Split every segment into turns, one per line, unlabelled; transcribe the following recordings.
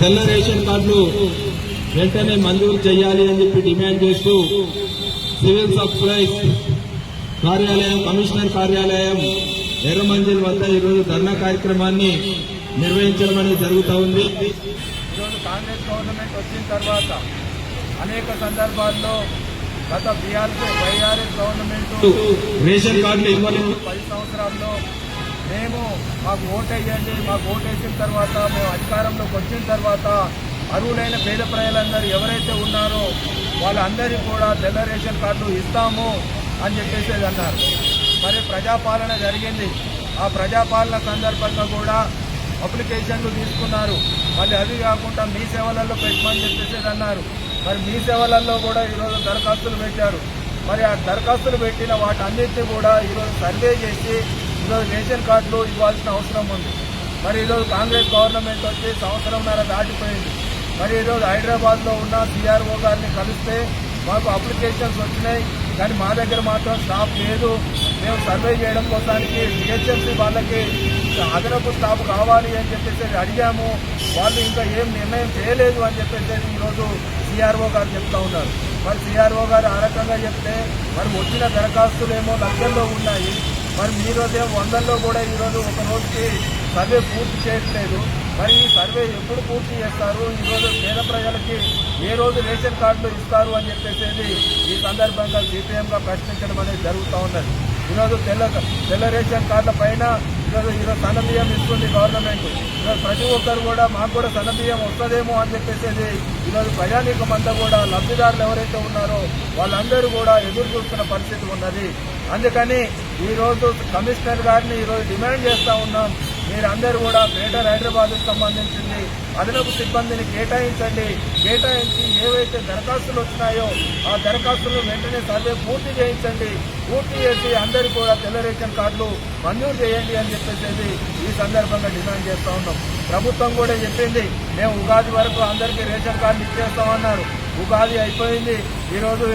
తెల్ల రేషన్ కార్డులు వెంటనే మంజూరు చేయాలి అని చెప్పి డిమాండ్ చేస్తూ సివిల్ సప్లైస్ కార్యాలయం కమిషనర్ కార్యాలయం ఎర్రమంజిల్ వద్ద ఈరోజు ధర్నా కార్యక్రమాన్ని నిర్వహించడం అనేది జరుగుతూ ఉంది.
ఈరోజు కాంగ్రెస్ గవర్నమెంట్ వచ్చిన తర్వాత అనేక సందర్భాల్లో గత బీఆర్ఎస్ వైఆర్ఎస్ గవర్నమెంట్
రేషన్ కార్డులు ఇవ్వలేదు.
పది సంవత్సరాల్లో మేము మాకు ఓటు వేయండి మాకు ఓటు వేసిన తర్వాత మేము అధికారంలోకి వచ్చిన తర్వాత అర్హులైన పేద ప్రజలందరూ ఎవరైతే ఉన్నారో వాళ్ళందరికీ కూడా తెల్ల రేషన్ కార్డులు ఇస్తాము అని చెప్పేసి అన్నారు. మరి ప్రజాపాలన జరిగింది. ఆ ప్రజాపాలన సందర్భంగా కూడా అప్లికేషన్లు తీసుకున్నారు. మళ్ళీ అవి కాకుండా మీ సేవలలో పెట్టమని చెప్పేసేది అన్నారు. మరి మీ సేవలలో కూడా ఈరోజు దరఖాస్తులు పెట్టారు. మరి ఆ దరఖాస్తులు పెట్టిన వాటన్నిటిని కూడా ఈరోజు సర్వే చేసి ఈరోజు రేషన్ కార్డులు ఇవ్వాల్సిన అవసరం ఉంది. మరి ఈరోజు కాంగ్రెస్ గవర్నమెంట్ వచ్చి సంవత్సరంన్నర దాటిపోయింది. మరి ఈరోజు హైదరాబాద్లో ఉన్న సిఆర్ఓ గారిని కలిస్తే మాకు అప్లికేషన్స్ వచ్చినాయి. కానీ మా దగ్గర మాత్రం స్టాఫ్ లేదు. మేము సర్వే చేయడం కోసానికి జిహెచ్ఎంసీ వాళ్ళకి అదనపు స్టాఫ్ కావాలి అని చెప్పేసి అడిగాము. వాళ్ళు ఇంకా ఏం నిర్ణయం చేయలేదు అని చెప్పేసి ఈరోజు సిఆర్ఓ గారు చెప్తా ఉన్నారు. మరి సిఆర్ఓ గారు ఆ రకంగా చెప్తే మరి వచ్చిన దరఖాస్తులు ఏమో లక్షల్లో ఉన్నాయి. మరి మీ రోజేమో వందల్లో కూడా ఈరోజు ఒక రోజుకి సర్వే పూర్తి చేయట్లేదు. మరి ఈ సర్వే ఎప్పుడు పూర్తి చేస్తారు? ఈరోజు పేద ప్రజలకి ఏ రోజు రేషన్ కార్డులు ఇస్తారు అని చెప్పేసి ఈ సందర్భంగా సిపిఎంగా ప్రశ్నించడం అనేది జరుగుతూ ఉన్నది. ఈరోజు తెల్ల తెల్ల రేషన్ కార్డుల పైన ఈరోజు ఈరోజు సన్నబియ్యం ఇస్తుంది గవర్నమెంట్. ఈరోజు ప్రతి ఒక్కరు కూడా మాకు కూడా సన్నబియ్యం వస్తుందేమో అని చెప్పేసి ఈరోజు ప్రజానీకం అంతా కూడా లబ్ధిదారులు ఎవరైతే ఉన్నారో వాళ్ళందరూ కూడా ఎదురు చూస్తున్న పరిస్థితి ఉన్నది. అందుకని ఈరోజు కమిషనర్ గారిని ఈరోజు డిమాండ్ చేస్తూ ఉన్నాం. మీరందరూ కూడా గ్రేటర్ హైదరాబాద్కు సంబంధించింది అదనపు సిబ్బందిని కేటాయించండి. కేటాయించి ఏవైతే దరఖాస్తులు వచ్చినాయో ఆ దరఖాస్తులు వెంటనే సర్వే పూర్తి చేయించండి. పూర్తి చేసి అందరికీ కూడా తెల్ల రేషన్ కార్డులు మంజూరు చేయండి అని చెప్పేసి ఈ సందర్భంగా డిమాండ్ చేస్తూ ఉన్నాం. ప్రభుత్వం కూడా చెప్పింది మేము ఉగాది వరకు అందరికీ రేషన్ కార్డులు ఇచ్చేస్తామన్నారు. ఉగాది అయిపోయింది ఈరోజు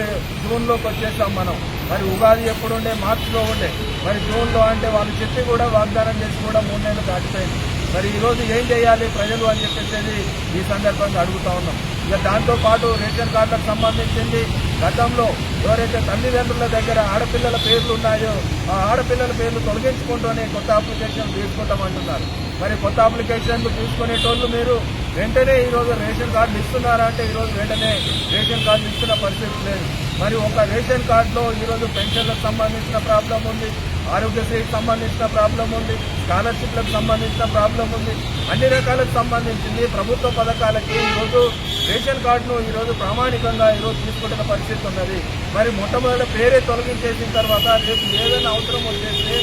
జూన్లోకి వచ్చేసాం మనం. మరి ఉగాది ఎప్పుడు ఉండే మార్చిలో ఉండే. మరి జూన్లో అంటే వాళ్ళు చెప్పి కూడా వాగ్దానం చేసి కూడా మూడు నెలలు దాటిపోయింది. మరి ఈరోజు ఏం చేయాలి ప్రజలు అని చెప్పేసి ఈ సందర్భంగా అడుగుతా ఉన్నాం. ఇక దాంతోపాటు రేషన్ కార్డులకు సంబంధించింది గతంలో ఎవరైతే తల్లిదండ్రుల దగ్గర ఆడపిల్లల పేర్లు ఉన్నాయో ఆ ఆడపిల్లల పేర్లు తొలగించుకుంటూనే కొత్త అప్లికేషన్ తీసుకుంటామంటున్నారు. మరి కొత్త అప్లికేషన్లు తీసుకునేటోళ్ళు మీరు? వెంటనే ఈరోజు రేషన్ కార్డులు ఇస్తున్నారా అంటే ఈరోజు వెంటనే రేషన్ కార్డులు ఇస్తున్న పరిస్థితి లేదు. మరి ఒక రేషన్ కార్డులో ఈరోజు పెన్షన్లకు సంబంధించిన ప్రాబ్లం ఉంది ఆరోగ్యశ్రీకి సంబంధించిన ప్రాబ్లం ఉంది స్కాలర్షిప్లకు సంబంధించిన ప్రాబ్లం ఉంది అన్ని రకాలకు సంబంధించింది. ప్రభుత్వ పథకాలకి ఈరోజు రేషన్ కార్డును ఈరోజు ప్రామాణికంగా ఈరోజు తీసుకుంటున్న పరిస్థితి ఉన్నది. మరి మొట్టమొదటి పేరే తొలగించేసిన తర్వాత రేపు ఏదైనా అవసరం వచ్చేస్తే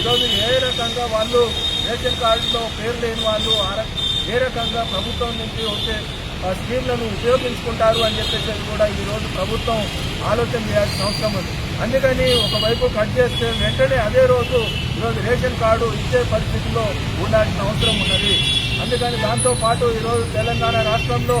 ఈరోజు ఏ రకంగా వాళ్ళు రేషన్ కార్డులో పేరు లేని వాళ్ళు ఏ రకంగా ప్రభుత్వం నుంచి వచ్చే ఆ స్కీమ్లను ఉపయోగించుకుంటారు అని చెప్పేసి కూడా ఈ రోజు ప్రభుత్వం ఆలోచన చేయాల్సిన అవసరం ఉంది. అందుకని ఒకవైపు కట్ చేస్తే వెంటనే అదే రోజు ఈరోజు రేషన్ కార్డు ఇచ్చే పరిస్థితిలో ఉండాల్సిన అవసరం ఉన్నది. అందుకని దాంతో పాటు ఈరోజు తెలంగాణ రాష్ట్రంలో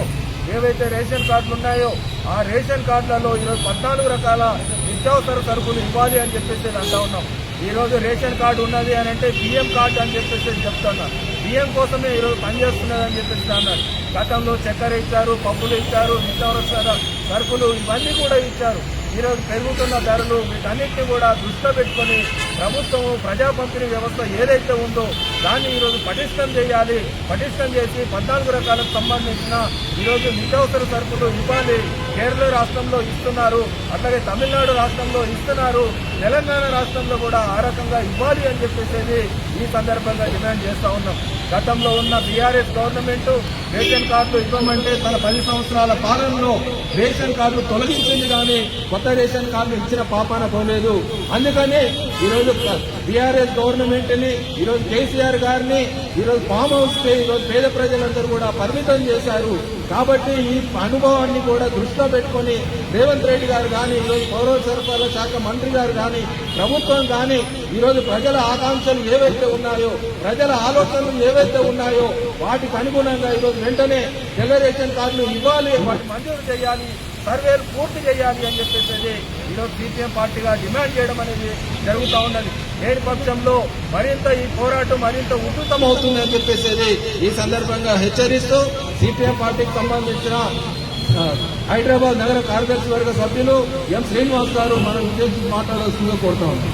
ఏవైతే రేషన్ కార్డులు ఉన్నాయో ఆ రేషన్ కార్డులలో ఈరోజు పద్నాలుగు రకాల నిత్యావసర సరుకులు ఇవ్వాలి అని చెప్పేసి అంటా ఉన్నాం. ఈ రోజు రేషన్ కార్డు ఉన్నది అని అంటే బియ్యం కార్డు అని చెప్పేసి చెప్తున్నారు. బియ్యం కోసమే ఈరోజు పనిచేస్తున్నది అని చెప్పేసి అన్నారు. గతంలో చక్కెర ఇచ్చారు పప్పులు ఇచ్చారు నిత్యావసర సరుకులు ఇవన్నీ కూడా ఇచ్చారు. ఈరోజు పెరుగుతున్న ధరలు వీటన్నిటిని కూడా దృష్టిలో పెట్టుకొని ప్రభుత్వం ప్రజాపంపిణీ వ్యవస్థ ఏదైతే ఉందో దాన్ని ఈరోజు పటిష్టం చేయాలి. పటిష్టం చేసి పద్నాలుగు రకాలకు సంబంధించిన ఈరోజు నిత్యావసర సరుకులు ఇవ్వాలి. కేరళ రాష్ట్రంలో ఇస్తున్నారు. అట్లాగే తమిళనాడు రాష్ట్రంలో ఇస్తున్నారు. తెలంగాణ రాష్ట్రంలో కూడా ఆ రకంగా ఇవ్వాలి అని చెప్పేసి ఈ సందర్భంగా డిమాండ్ చేస్తా ఉన్నాం. గతంలో ఉన్న బీఆర్ఎస్ గవర్నమెంట్ రేషన్ కార్డులు ఇవ్వమంటే తన పది సంవత్సరాల పాలనలో రేషన్ కార్డులు తొలగించింది కానీ కొత్త రేషన్ కార్డులు ఇచ్చిన పాపాన పోలేదు. అందుకని ఈరోజు బీఆర్ఎస్ గవర్నమెంట్ని ఈరోజు కేసీఆర్ గారిని ఈరోజు ఫామ్ హౌస్ ఈరోజు పేద ప్రజలందరూ కూడా పరిమితం చేశారు. కాబట్టి ఈ అనుభవాన్ని కూడా దృష్టిలో పెట్టుకొని రేవంత్ రెడ్డి గారు కానీ ఈరోజు పౌర సరఫరాల శాఖ మంత్రి గారు కానీ ప్రభుత్వం కానీ ఈరోజు ప్రజల ఆకాంక్షలు ఏవైతే ఉన్నాయో ప్రజల ఆలోచనలు ఏవైతే ఉన్నాయో వాటికి అనుగుణంగా ఈరోజు వెంటనే జనరేషన్ కార్డులు ఇవ్వాలి వాటి మంజూరు చేయాలి సర్వేలు పూర్తి చేయాలి అని చెప్పేసి ఈరోజు సిపిఎం పార్టీగా డిమాండ్ చేయడం అనేది జరుగుతూ ఉన్నది. లేని పక్షంలో మరింత ఈ పోరాటం మరింత
ఉధృతమవుతుందని చెప్పేసి ఈ సందర్భంగా హెచ్చరిస్తూ సిపిఎం పార్టీకి సంబంధించిన హైదరాబాద్ నగర కార్యదర్శి వర్గ సభ్యులు ఎం శ్రీనివాస్ గారు మనం ఉద్దేశించి మాట్లాడాల్సిందిగా కోరుతా ఉన్నాం.